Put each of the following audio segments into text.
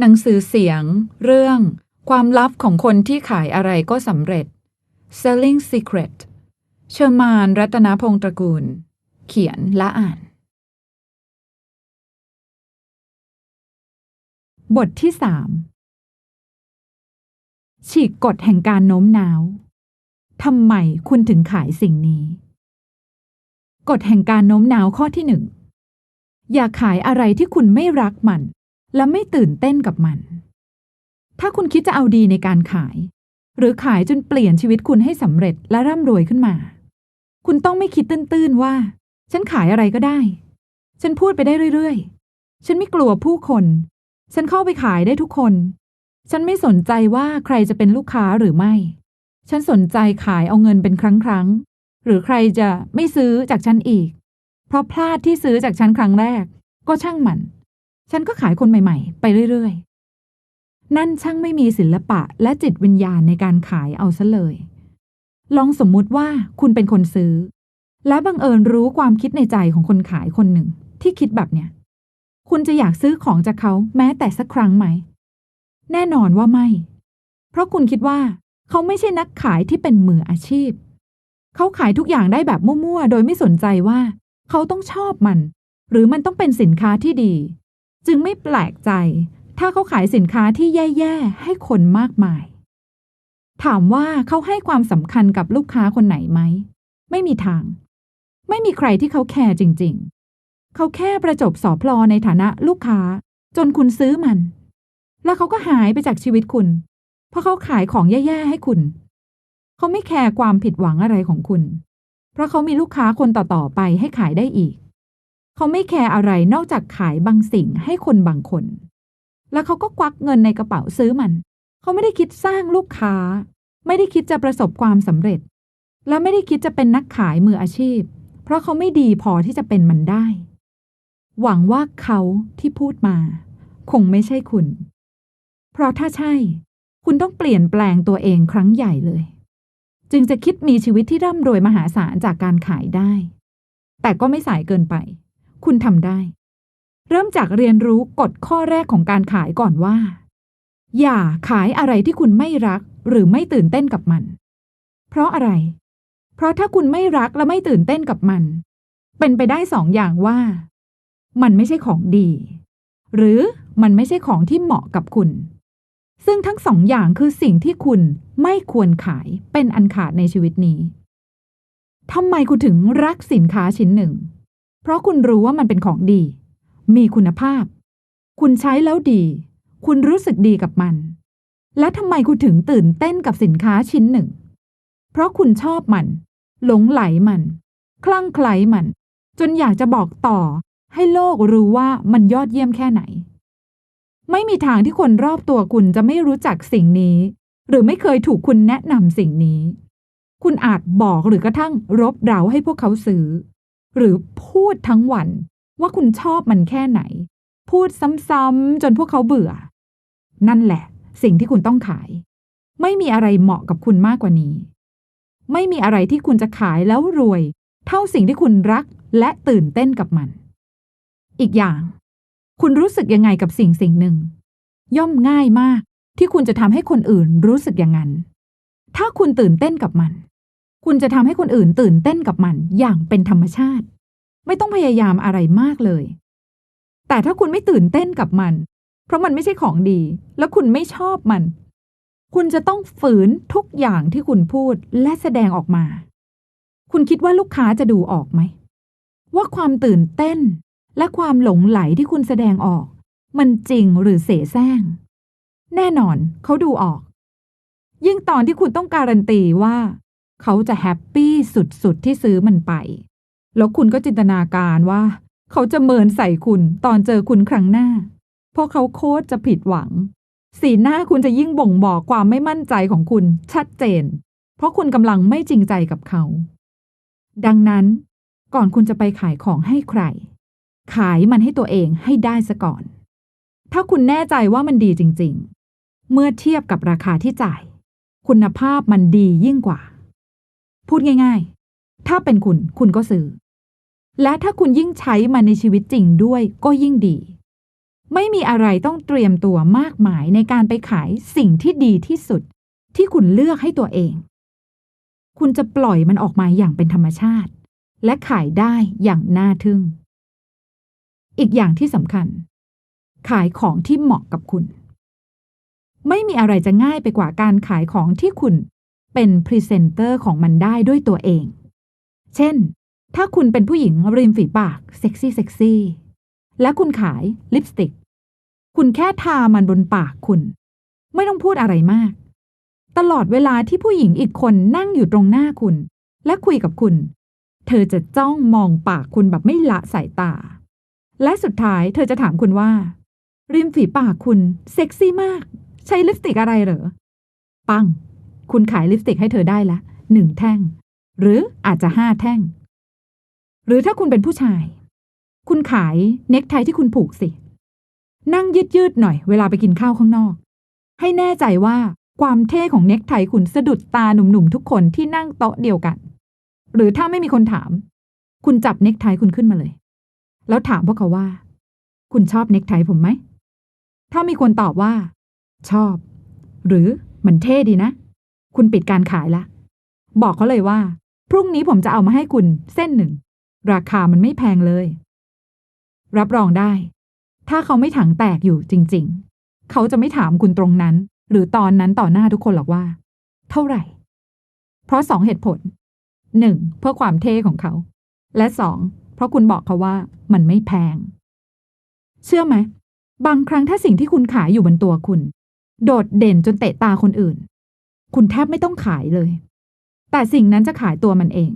หนังสือเสียง เรื่อง ความลับของคนที่ขายอะไรก็สำเร็จ Selling Secret เชอร์มานรัตนพงษ์ตระกูล เขียนและอ่าน บทที่สามฉีกกฎแห่งการโน้มน้าวทำไมคุณถึงขายสิ่งนี้ กฎแห่งการโน้มน้าวข้อที่หนึ่งอย่าขายอะไรที่คุณไม่รักมัน และไม่ตื่นเต้นกับมัน ถ้าคุณคิดจะเอาดีในการขาย หรือขายจนเปลี่ยนชีวิตคุณให้สำเร็จและร่ำรวยขึ้นมา คุณต้องไม่คิดตื้นๆว่า ฉันขายอะไรก็ได้ ฉันพูดไปได้เรื่อยๆ ฉันไม่กลัวผู้คน ฉันเข้าไปขายได้ทุกคน ฉันไม่สนใจว่าใครจะเป็นลูกค้าหรือไม่ ฉันสนใจขายเอาเงินเป็นครั้งครั้งๆหรือใครจะไม่ซื้อจากฉันอีก เพราะพลาดที่ซื้อจากฉันครั้งแรก ก็ช่างมัน ฉันก็ขายคนใหม่ๆ ไปเรื่อยๆ นั่นช่างไม่มีศิลปะและจิตวิญญาณในการขายเอาซะเลย ลองสมมุติว่าคุณเป็นคนซื้อ และบังเอิญรู้ความคิดในใจของคนขายคนหนึ่ง ที่คิดแบบเนี้ย คุณจะอยากซื้อของจากเขาแม้แต่สักครั้งไหม แน่นอนว่าไม่ เพราะคุณคิดว่า เขาไม่ใช่นักขายที่เป็นมืออาชีพ เขาขายทุกอย่างได้แบบมั่วๆ โดยไม่สนใจว่า เขาต้องชอบมัน หรือมันต้องเป็นสินค้าที่ดี จึงไม่แปลกใจ ถ้าเขาขายสินค้าที่แย่ๆ ให้คนมากมาย ถามว่าเขาให้ความสำคัญกับลูกค้าคนไหนไหม ไม่มีทาง ไม่มีใครที่เขาแคร์จริง ๆ เขาแค่ประจบสอพลอในฐานะลูกค้า จนคุณซื้อมัน แล้วเขาก็หายไปจากชีวิตคุณ เพราะเขาขายของแย่ๆ ให้คุณ เขาไม่แคร์ความผิดหวังอะไรของคุณ เพราะเขามีลูกค้าคนต่อๆไปให้ขายได้อีก เขาไม่แคร์อะไรนอกจากขายบางสิ่งให้คนบางคน แล้วเขาก็ควักเงินในกระเป๋าซื้อมัน เขาไม่ได้คิดสร้างลูกค้า ไม่ได้คิดจะประสบความสำเร็จ และไม่ได้คิดจะเป็นนักขายมืออาชีพ เพราะเขาไม่ดีพอที่จะเป็นมันได้ หวังว่าเขาที่พูดมา คงไม่ใช่คุณ เพราะถ้าใช่ คุณต้องเปลี่ยนแปลงตัวเองครั้งใหญ่เลย จึงจะคิดมีชีวิตที่ร่ำรวยมหาศาลจากการขายได้ แต่ก็ไม่สายเกินไป คุณทำได้ เริ่มจากเรียนรู้กฎข้อแรกของการขายก่อนว่า อย่าขายอะไรที่คุณไม่รักหรือไม่ตื่นเต้นกับมัน เพราะอะไร เพราะถ้าคุณไม่รักและไม่ตื่นเต้นกับมัน เป็นไปได้สองอย่างว่า มันไม่ใช่ของดี หรือมันไม่ใช่ของที่เหมาะกับคุณ ซึ่งทั้งสองอย่างคือสิ่งที่คุณไม่ควรขายเป็นอันขาดในชีวิตนี้ทำไมคุณถึงรักสินค้าชิ้นหนึ่ง เพราะคุณรู้ว่ามันเป็นของดี มีคุณภาพ คุณใช้แล้วดี คุณรู้สึกดีกับมัน และทำไมคุณถึงตื่นเต้นกับสินค้าชิ้นหนึ่ง เพราะคุณชอบมัน หลงไหลมัน คลั่งไคล้มัน จนอยากจะบอกต่อ ให้โลกรู้ว่ามันยอดเยี่ยมแค่ไหน ไม่มีทางที่คนรอบตัวคุณจะไม่รู้จักสิ่งนี้ หรือไม่เคยถูกคุณแนะนำสิ่งนี้ คุณอาจบอกหรือกระทั่งรบเร้าให้พวกเขาซื้อ หรือพูดทั้งวัน ว่าคุณชอบมันแค่ไหน พูดซ้ำๆจนพวกเขาเบื่อ นั่นแหละ สิ่งที่คุณต้องขาย ไม่มีอะไรเหมาะกับคุณมากกว่านี้ ไม่มีอะไรที่คุณจะขายแล้วรวย เท่าสิ่งที่คุณรักและตื่นเต้นกับมัน อีกอย่าง คุณรู้สึกยังไงกับสิ่งสิ่งหนึ่ง ย่อมง่ายมากที่คุณจะทำให้คนอื่นรู้สึกอย่างนั้น ถ้าคุณตื่นเต้นกับมัน คุณจะทำให้คนอื่นตื่นเต้นกับมันอย่างเป็นธรรมชาติ ไม่ต้องพยายามอะไรมากเลย แต่ถ้าคุณไม่ตื่นเต้นกับมัน เพราะมันไม่ใช่ของดี แล้วคุณไม่ชอบมัน คุณจะต้องฝืนทุกอย่างที่คุณพูดและแสดงออกมา คุณคิดว่าลูกค้าจะดูออกไหม ว่าความตื่นเต้น และความหลงไหลที่คุณแสดงออก มันจริงหรือเสแสร้ง แน่นอนเขาดูออก ยิ่งตอนที่คุณต้องการันตีว่า เขาจะแฮปปี้สุดๆ ที่ซื้อมันไป แล้วคุณก็จินตนาการว่า เขาจะเมินใส่คุณตอนเจอคุณครั้งหน้า เพราะเขาโคตรจะผิดหวัง สีหน้าคุณจะยิ่งบ่งบอกความไม่มั่นใจของคุณชัดเจน เพราะคุณกำลังไม่จริงใจกับเขา ดังนั้น ก่อนคุณจะไปขายของให้ใคร ขายมันให้ตัวเองให้ได้ซะก่อน ถ้าคุณแน่ใจว่ามันดีจริง ๆ เมื่อเทียบกับราคาที่จ่าย คุณภาพมันดียิ่งกว่า พูดง่าย ๆ ถ้าเป็นคุณคุณก็ซื้อ และถ้าคุณยิ่งใช้มันในชีวิตจริงด้วยก็ยิ่งดี ไม่มีอะไรต้องเตรียมตัวมากมายในการไปขายสิ่งที่ดีที่สุด ที่คุณเลือกให้ตัวเอง คุณจะปล่อยมันออกมาอย่างเป็นธรรมชาติ และขายได้อย่างน่าทึ่ง อีกอย่างที่สำคัญ ขายของที่เหมาะกับคุณ ไม่มีอะไรจะง่ายไปกว่าการขายของที่คุณ เป็นพรีเซนเตอร์ของมันได้ด้วยตัวเอง เช่น ถ้าคุณเป็นผู้หญิงริมฝีปากเซ็กซี่เซ็กซี่และคุณขายลิปสติก คุณแค่ทามันบนปากคุณ ไม่ต้องพูดอะไรมาก ตลอดเวลาที่ผู้หญิงอีกคนนั่งอยู่ตรงหน้าคุณ และคุยกับคุณ เธอจะจ้องมองปากคุณแบบไม่ละสายตา และสุดท้ายเธอจะถามคุณว่า ริมฝีปากคุณเซ็กซี่มาก ใช้ลิปสติกอะไรเหรอ ปัง คุณขายลิปสติกให้เธอได้ละหนึ่งแท่ง หรืออาจจะห้าแท่ง หรือถ้าคุณเป็นผู้ชาย คุณขายเน็กไทที่คุณผูกสิ นั่งยืดยืดหน่อยเวลาไปกินข้าวข้างนอก ให้แน่ใจว่าความเท่ของเน็กไทคุณสะดุดตาหนุ่มๆทุกคนที่นั่งโต๊ะเดียวกัน หรือถ้าไม่มีคนถาม คุณจับเน็กไทคุณขึ้นมาเลย แล้วถามพวกเขาว่า คุณชอบเน็กไทผมไหม ถ้ามีคนตอบว่า ชอบ หรือมันเท่ดีนะ คุณปิดการขายละ บอกเขาเลยว่า พรุ่งนี้ผมจะเอามาให้คุณเส้นหนึ่ง ราคามันไม่แพงเลย รับรองได้ ถ้าเขาไม่ถังแตกอยู่จริง ๆ เขาจะไม่ถามคุณตรงนั้น หรือตอนนั้นต่อหน้าทุกคนหรอกว่า เท่าไหร่ เพราะสองเหตุผลหนึ่งเพื่อความเท่ของเขา และสองเพราะคุณบอกเขาว่ามันไม่แพง เชื่อไหม บางครั้งถ้าสิ่งที่คุณขายอยู่บนตัวคุณ โดดเด่นจนเตะตาคนอื่น คุณแทบไม่ต้องขายเลย แต่สิ่งนั้นจะขายตัวมันเอง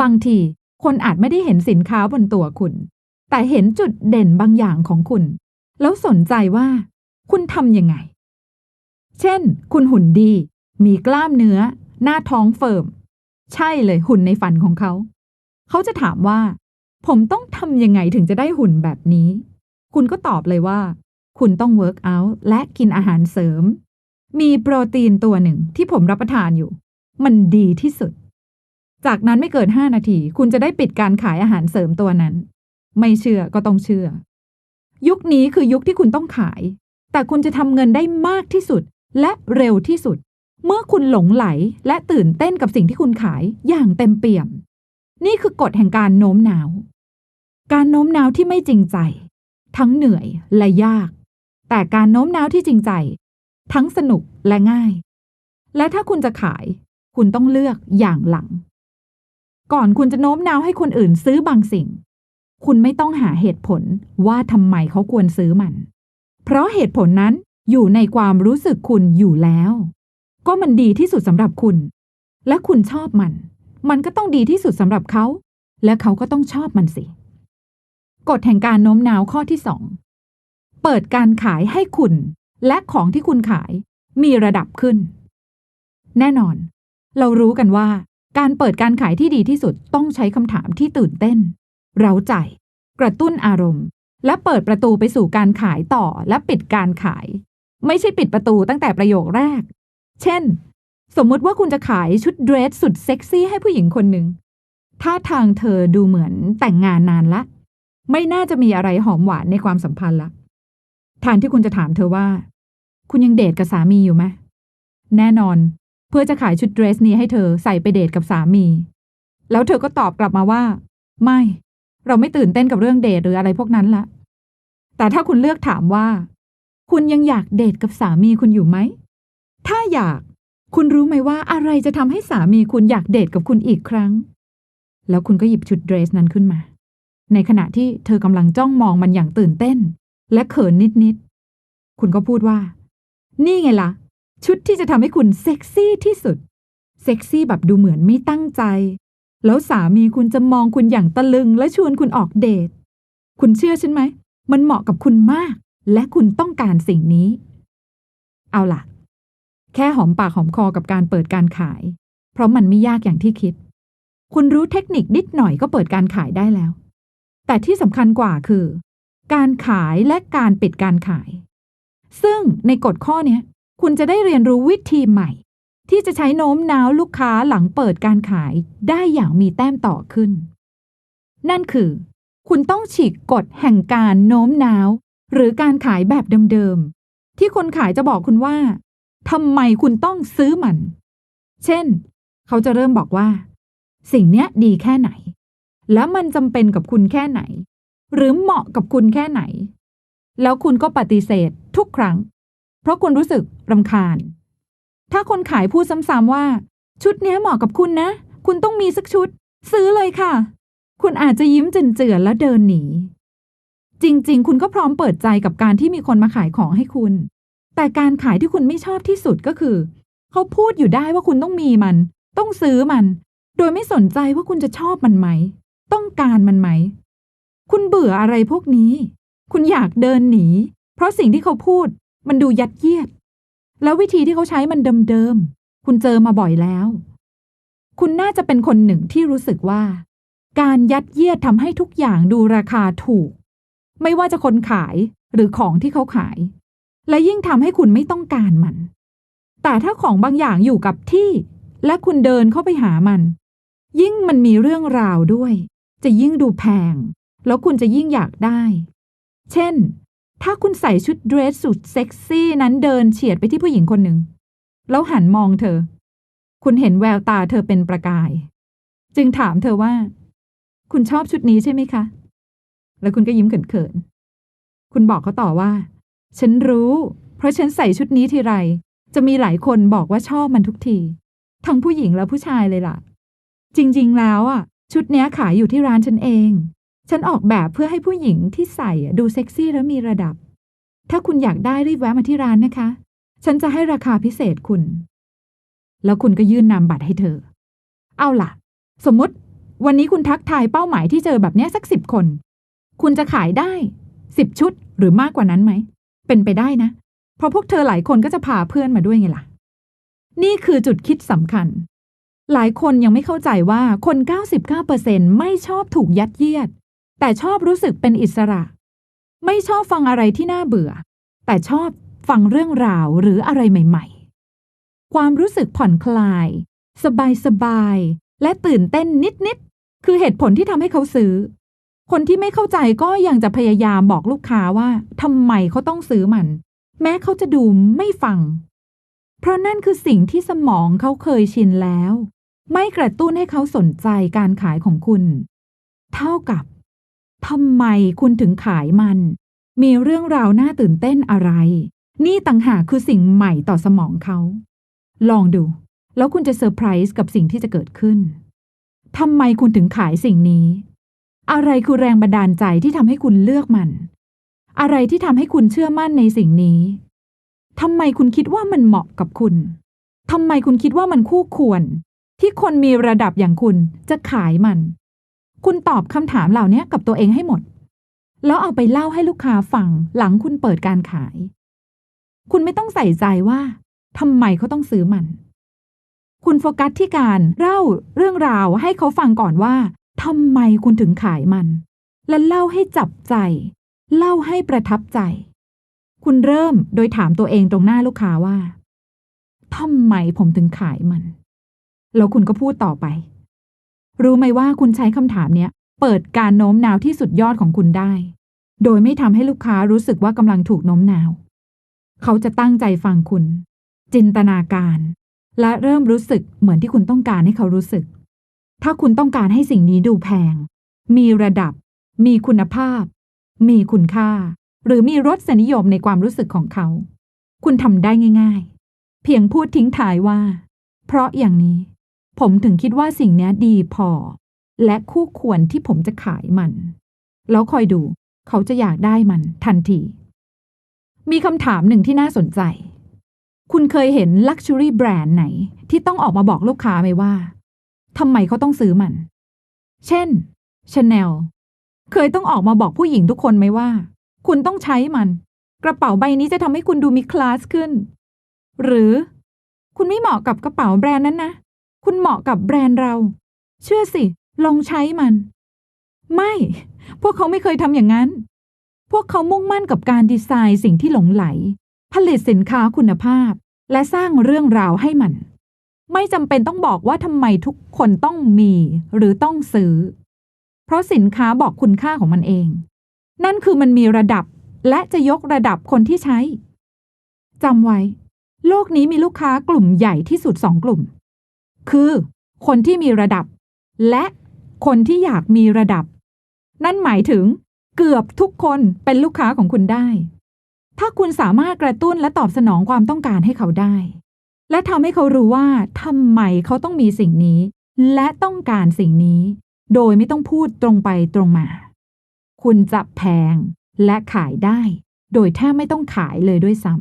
บางทีคนอาจไม่ได้เห็นสินค้าบนตัวคุณ แต่เห็นจุดเด่นบางอย่างของคุณ แล้วสนใจว่า คุณทำยังไง เช่น คุณหุ่นดี มีกล้ามเนื้อ หน้าท้องเฟิร์ม ใช่เลยหุ่นในฝันของเขา เขาจะถามว่า ผมต้องทำยังไงถึงจะได้หุ่นแบบนี้ คุณก็ตอบเลยว่า คุณต้องเวิร์กอัลและกินอาหารเสริม มีโปรตีนตัวหนึ่งที่ผมรับประทานอยู่ มันดีที่สุด จากนั้นไม่เกิน5นาที คุณจะได้ปิดการขายอาหารเสริมตัวนั้น ไม่เชื่อก็ต้องเชื่อ ยุคนี้คือยุคที่คุณต้องขาย แต่คุณจะทำเงินได้มากที่สุดและเร็วที่สุด เมื่อคุณหลงไหลและตื่นเต้นกับสิ่งที่คุณขายอย่างเต็มเปี่ยม นี่คือกฎแห่งการโน้มน้าว การโน้มน้าวที่ไม่จริงใจ ทั้งเหนื่อยและยาก แต่การโน้มน้าวที่จริงใจ ทั้งสนุกและง่าย และถ้าคุณจะขาย คุณต้องเลือกอย่างหลัง ก่อนคุณจะโน้มน้าวให้คนอื่นซื้อบางสิ่ง คุณไม่ต้องหาเหตุผลว่าทำไมเขาควรซื้อมัน เพราะเหตุผลนั้นอยู่ในความรู้สึกคุณอยู่แล้ว ก็มันดีที่สุดสำหรับคุณ และคุณชอบมัน มันก็ต้องดีที่สุดสำหรับเขา และเขาก็ต้องชอบมันสิกฎแห่งการโน้มน้าวข้อที่สองเปิดการขายให้คุณ และของที่คุณขายมีระดับขึ้น แน่นอน เรารู้กันว่า การเปิดการขายที่ดีที่สุดต้องใช้คำถามที่ตื่นเต้น เร้าใจ กระตุ้นอารมณ์ และเปิดประตูไปสู่การขายต่อและปิดการขาย ไม่ใช่ปิดประตูตั้งแต่ประโยคแรก เช่น สมมุติว่าคุณจะขายชุดเดรสสุดเซ็กซี่ให้ผู้หญิงคนหนึ่งท่าทางเธอดูเหมือนแต่งงานนานละ ไม่น่าจะมีอะไรหอมหวานในความสัมพันธ์ละแทนที่คุณจะถามเธอว่า คุณยังเดทกับสามีอยู่ไหมแน่นอน เพื่อจะขายชุดเดรสนี้ให้เธอใส่ไปเดทกับสามี แล้วเธอก็ตอบกลับมาว่า ไม่ เราไม่ตื่นเต้นกับเรื่องเดทหรืออะไรพวกนั้นละแต่ถ้าคุณเลือกถามว่า คุณยังอยากเดทกับสามีคุณอยู่ไหมถ้าอยาก คุณรู้ไหมว่าอะไรจะทำให้สามีคุณอยากเดทกับคุณอีกครั้ง แล้วคุณก็หยิบชุดเดรสนั้นขึ้นมา ในขณะที่เธอกำลังจ้องมองมันอย่างตื่นเต้น และเขินนิดๆคุณก็พูดว่า นี่ไงล่ะ ชุดที่จะทำให้คุณเซ็กซี่ที่สุด เซ็กซี่แบบดูเหมือนไม่ตั้งใจ แล้วสามีคุณจะมองคุณอย่างตะลึงและชวนคุณออกเดท คุณเชื่อฉันไหม มันเหมาะกับคุณมาก และคุณต้องการสิ่งนี้ เอาล่ะ แค่หอมปากหอมคอกับการเปิดการขาย เพราะมันไม่ยากอย่างที่คิด คุณรู้เทคนิคนิดหน่อยก็เปิดการขายได้แล้ว แต่ที่สำคัญกว่าคือ การขายและการปิดการขาย ซึ่งในกฎข้อนี้คุณจะได้เรียนรู้วิธีใหม่ ที่จะใช้โน้มน้าวลูกค้าหลังเปิดการขายได้อย่างมีแต้มต่อขึ้น นั่นคือ คุณต้องฉีกกฎแห่งการโน้มน้าว หรือการขายแบบเดิมๆ ที่คนขายจะบอกคุณว่าทำไมคุณต้องซื้อมัน เช่น เขาจะเริ่มบอกว่า สิ่งเนี้ยดีแค่ไหน และมันจำเป็นกับคุณแค่ไหน หรือเหมาะกับคุณแค่ไหน แล้วคุณก็ปฏิเสธทุกครั้ง เพราะคุณรู้สึกรำคาญ ถ้าคนขายพูดซ้ำๆว่า ชุดนี้เหมาะกับคุณนะ คุณต้องมีสักชุด ซื้อเลยค่ะ คุณอาจจะยิ้มเจือนๆแล้วเดินหนี จริงๆ คุณก็พร้อมเปิดใจกับการที่มีคนมาขายของให้คุณ แต่การขายที่คุณไม่ชอบที่สุดก็คือ เขาพูดอยู่ได้ว่าคุณต้องมีมัน ต้องซื้อมัน โดยไม่สนใจว่าคุณจะชอบมันไหม ต้องการมันไหม คุณเบื่ออะไรพวกนี้ คุณอยากเดินหนี เพราะสิ่งที่เขาพูด มันดูยัดเยียด แล้ววิธีที่เขาใช้มันเดิมๆ คุณเจอมาบ่อยแล้ว คุณน่าจะเป็นคนหนึ่งที่รู้สึกว่า การยัดเยียดทำให้ทุกอย่างดูราคาถูก ไม่ว่าจะคนขายหรือของที่เขาขาย และยิ่งทำให้คุณไม่ต้องการมัน แต่ถ้าของบางอย่างอยู่กับที่ และคุณเดินเข้าไปหามัน ยิ่งมันมีเรื่องราวด้วย จะยิ่งดูแพง แล้วคุณจะยิ่งอยากได้ เช่น ถ้าคุณใส่ชุดเดรสสุดเซ็กซี่นั้นเดินเฉียดไปที่ผู้หญิงคนหนึ่ง แล้วหันมองเธอ คุณเห็นแววตาเธอเป็นประกาย จึงถามเธอว่า คุณชอบชุดนี้ใช่ไหมคะ แล้วคุณก็ยิ้มเขินๆ คุณบอกเขาต่อว่า ฉันรู้ เพราะฉันใส่ชุดนี้ทีไร จะมีหลายคนบอกว่าชอบมันทุกที ทั้งผู้หญิงและผู้ชายเลยล่ะ จริง ๆ แล้วอะ ชุดเนี้ยขายอยู่ที่ร้านฉันเอง ฉันออกแบบเพื่อให้ผู้หญิงที่ใส่ดูเซ็กซี่และมีระดับ ถ้าคุณอยากได้รีบแวะมาที่ร้านนะคะ ฉันจะให้ราคาพิเศษคุณ แล้วคุณก็ยื่นนามบัตรให้เธอ เอาล่ะ สมมติ วันนี้คุณทักทายเป้าหมายที่เจอแบบนี้สักสิบคน คุณจะขายได้สิบชุดหรือมากกว่านั้นไหม เป็นไปได้นะ เพราะพวกเธอหลายคนก็จะพาเพื่อนมาด้วยไงล่ะ นี่คือจุดคิดสำคัญ หลายคนยังไม่เข้าใจว่าคน 99%ไม่ชอบถูกยัดเยียด แต่ชอบรู้สึกเป็นอิสระ ไม่ชอบฟังอะไรที่น่าเบื่อ แต่ชอบฟังเรื่องราวหรืออะไรใหม่ ๆ ความรู้สึกผ่อนคลาย สบายสบายๆและตื่นเต้นนิดๆ คือเหตุผลที่ทำให้เขาซื้อ คนที่ไม่เข้าใจก็ยังจะพยายามบอกลูกค้าว่าทำไมเขาต้องซื้อมัน แม้เขาจะดูไม่ฟัง เพราะนั่นคือสิ่งที่สมองเขาเคยชินแล้ว ไม่กระตุ้นให้เขาสนใจการขายของคุณ เท่ากับ ทำไมคุณถึงขายมัน มีเรื่องราวน่าตื่นเต้นอะไร นี่ต่างหากคือสิ่งใหม่ต่อสมองเขา ลองดู แล้วคุณจะเซอร์ไพรส์กับสิ่งที่จะเกิดขึ้นทำไมคุณถึงขายสิ่งนี้ อะไรคือแรงบันดาลใจที่ทำให้คุณเลือกมัน อะไรที่ทำให้คุณเชื่อมั่นในสิ่งนี้ทำไมคุณคิดว่ามันเหมาะกับคุณทำไมคุณคิดว่ามันคู่ควร ที่คนมีระดับอย่างคุณจะขายมัน คุณตอบคำถามเหล่านี้กับตัวเองให้หมด แล้วเอาไปเล่าให้ลูกค้าฟังหลังคุณเปิดการขาย คุณไม่ต้องใส่ใจว่าทำไมเขาต้องซื้อมัน คุณโฟกัสที่การเล่าเรื่องราวให้เขาฟังก่อนว่าทำไมคุณถึงขายมัน และเล่าให้จับใจ เล่าให้ประทับใจ คุณเริ่มโดยถามตัวเองตรงหน้าลูกค้าว่าทำไมผมถึงขายมัน แล้วคุณก็พูดต่อไป รู้ไหมว่าคุณใช้คำถามเนี้ยเปิดการโน้มน้าวที่สุดยอดของคุณได้ โดยไม่ทำให้ลูกค้ารู้สึกว่ากำลังถูกโน้มน้าว เขาจะตั้งใจฟังคุณ จินตนาการ และเริ่มรู้สึกเหมือนที่คุณต้องการให้เขารู้สึก ถ้าคุณต้องการให้สิ่งนี้ดูแพง มีระดับ มีคุณภาพ มีคุณค่า หรือมีรสนิยมในความรู้สึกของเขา คุณทำได้ง่าย ๆ เพียงพูดทิ้งท้ายว่า เพราะอย่างนี้ ผมถึงคิดว่าสิ่งนี้ดีพอ และคู่ควรที่ผมจะขายมัน แล้วคอยดู เขาจะอยากได้มันทันที มีคำถามหนึ่งที่น่าสนใจ คุณเคยเห็นลักชัวรี่แบรนด์ไหน ที่ต้องออกมาบอกลูกค้าไหมว่าทำไมเขาต้องซื้อมัน เช่น Chanel เคยต้องออกมาบอกผู้หญิงทุกคนไหมว่า คุณต้องใช้มัน กระเป๋าใบนี้จะทำให้คุณดูมีคลาสขึ้น หรือ คุณไม่เหมาะกับกระเป๋าแบรนด์นั้นนะ คุณเหมาะกับแบรนด์เรา เชื่อสิ ลองใช้มัน ไม่ พวกเขาไม่เคยทำอย่างนั้น พวกเขามุ่งมั่นกับการดีไซน์สิ่งที่หลงไหล ผลิตสินค้าคุณภาพ และสร้างเรื่องราวให้มัน ไม่จำเป็นต้องบอกว่าทำไมทุกคนต้องมีหรือต้องซื้อ เพราะสินค้าบอกคุณค่าของมันเอง นั่นคือมันมีระดับและจะยกระดับคนที่ใช้จำไว้ โลกนี้มีลูกค้ากลุ่มใหญ่ที่สุดสองกลุ่ม คือ คนที่มีระดับ และคนที่อยากมีระดับ นั่นหมายถึง เกือบทุกคนเป็นลูกค้าของคุณได้ ถ้าคุณสามารถกระตุ้นและตอบสนองความต้องการให้เขาได้ และทำให้เขารู้ว่าทำไมเขาต้องมีสิ่งนี้ และต้องการสิ่งนี้ โดยไม่ต้องพูดตรงไปตรงมา คุณจะแพงและขายได้ โดยแทบไม่ต้องขายเลยด้วยซ้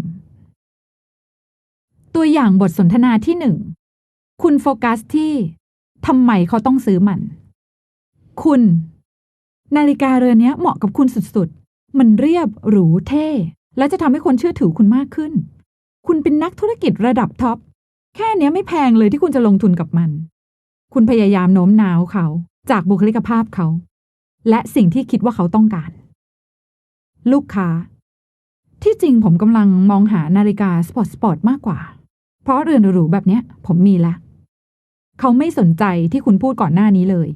ำตัวอย่างบทสนทนาที่หนึ่ง คุณโฟกัสที่ทำไมเขาต้องซื้อมัน คุณ นาฬิกาเรือนนี้เหมาะกับคุณสุดๆ มันเรียบหรูเท่ และจะทำให้คนเชื่อถือคุณมากขึ้น คุณเป็นนักธุรกิจระดับท็อป แค่เนี้ยไม่แพงเลยที่คุณจะลงทุนกับมัน คุณพยายามโน้มน้าวเขา จากบุคลิกภาพเขา และสิ่งที่คิดว่าเขาต้องการ ลูกค้า ที่จริงผมกำลังมองหานาฬิกาสปอร์ตสปอร์ตมากกว่า เพราะเรือนหรูแบบเนี้ยผมมีแล้ว เขาไม่สนใจที่คุณพูดก่อนหน้านี้เลย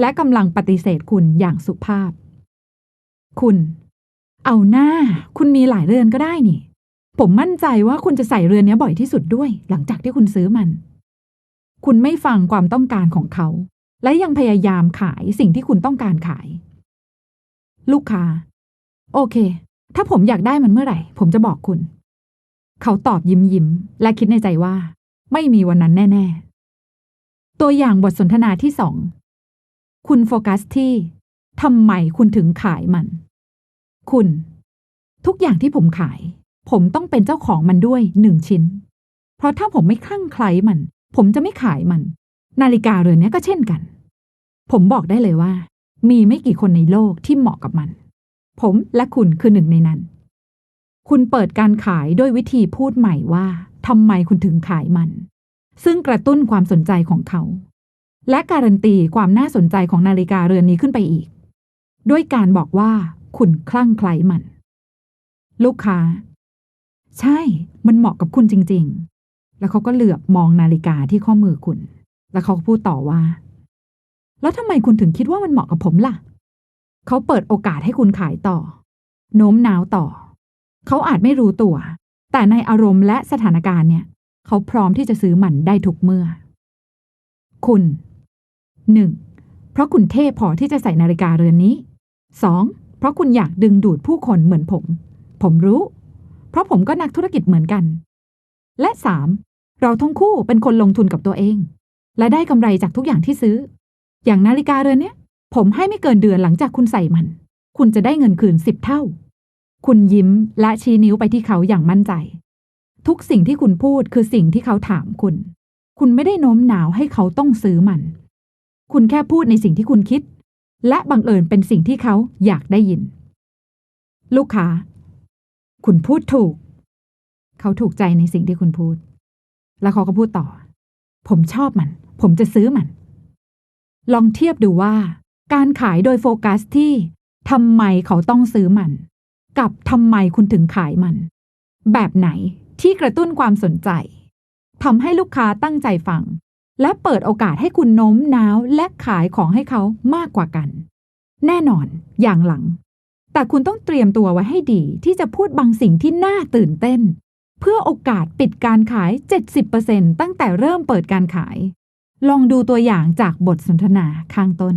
และกำลังปฏิเสธคุณอย่างสุภาพ คุณ เอาหน้า คุณมีหลายเรือนก็ได้นี่ ผมมั่นใจว่าคุณจะใส่เรือนนี้บ่อยที่สุดด้วย หลังจากที่คุณซื้อมัน คุณไม่ฟังความต้องการของเขา และยังพยายามขายสิ่งที่คุณต้องการขาย ลูกค้า โอเค ถ้าผมอยากได้มันเมื่อไหร่ ผมจะบอกคุณ เขาตอบยิ้มยิ้มและคิดในใจว่า ไม่มีวันนั้นแน่ ๆ ตัวอย่างบทสนทนาที่สอง คุณโฟกัสที่ทำไมคุณถึงขายมัน คุณ ทุกอย่างที่ผมขาย ผมต้องเป็นเจ้าของมันด้วยหนึ่งชิ้น เพราะถ้าผมไม่คลั่งไคล้มัน ผมจะไม่ขายมัน นาฬิกาเรือนนี้ก็เช่นกัน ผมบอกได้เลยว่า มีไม่กี่คนในโลกที่เหมาะกับมัน ผมและคุณคือหนึ่งในนั้น คุณเปิดการขายด้วยวิธีพูดใหม่ว่าทำไมคุณถึงขายมัน ซึ่งกระตุ้นความสนใจของเขา และการันตีความน่าสนใจของนาฬิกาเรือนนี้ขึ้นไปอีก ด้วยการบอกว่าคุณคลั่งไคล้มัน ลูกค้า ใช่ มันเหมาะกับคุณจริง ๆ แล้วเขาก็เหลือบมองนาฬิกาที่ข้อมือคุณ แล้วเขาก็พูดต่อว่า แล้วทำไมคุณถึงคิดว่ามันเหมาะกับผมล่ะ เขาเปิดโอกาสให้คุณขายต่อ โน้มน้าวต่อ เขาอาจไม่รู้ตัว แต่ในอารมณ์และสถานการณ์เนี่ย เขาพร้อมที่จะซื้อมันได้ทุกเมื่อ คุณ 1. เพราะคุณเท่พอที่จะใส่นาฬิกาเรือนนี้ 2. เพราะคุณอยากดึงดูดผู้คนเหมือนผม ผมรู้ เพราะผมก็นักธุรกิจเหมือนกัน และ 3. เราทั้งคู่เป็นคนลงทุนกับตัวเอง และได้กำไรจากทุกอย่างที่ซื้อ อย่างนาฬิกาเรือนเนี้ย ผมให้ไม่เกินเดือนหลังจากคุณใส่มัน คุณจะได้เงินคืนสิบเท่า คุณยิ้มและชี้นิ้วไปที่เขาอย่างมั่นใจ ทุกสิ่งที่คุณพูดคือสิ่งที่เขาถามคุณ คุณไม่ได้โน้มน้าวให้เขาต้องซื้อมัน คุณแค่พูดในสิ่งที่คุณคิด และบังเอิญเป็นสิ่งที่เขาอยากได้ยิน ลูกค้า คุณพูดถูก เขาถูกใจในสิ่งที่คุณพูด แล้วเขาก็พูดต่อ ผมชอบมัน ผมจะซื้อมัน ลองเทียบดูว่า การขายโดยโฟกัสที่ทำไมเขาต้องซื้อมัน กับทำไมคุณถึงขายมัน แบบไหน ที่กระตุ้นความสนใจทำให้ลูกค้าตั้งใจฟัง และเปิดโอกาสให้คุณโน้มน้าวและขายของให้เขามากกว่ากัน แน่นอน อย่างหลัง แต่คุณต้องเตรียมตัวไว้ให้ดีที่จะพูดบางสิ่งที่น่าตื่นเต้น เพื่อโอกาสปิดการขาย 70%ตั้งแต่เริ่มเปิดการขาย ลองดูตัวอย่างจากบทสนทนาข้างต้น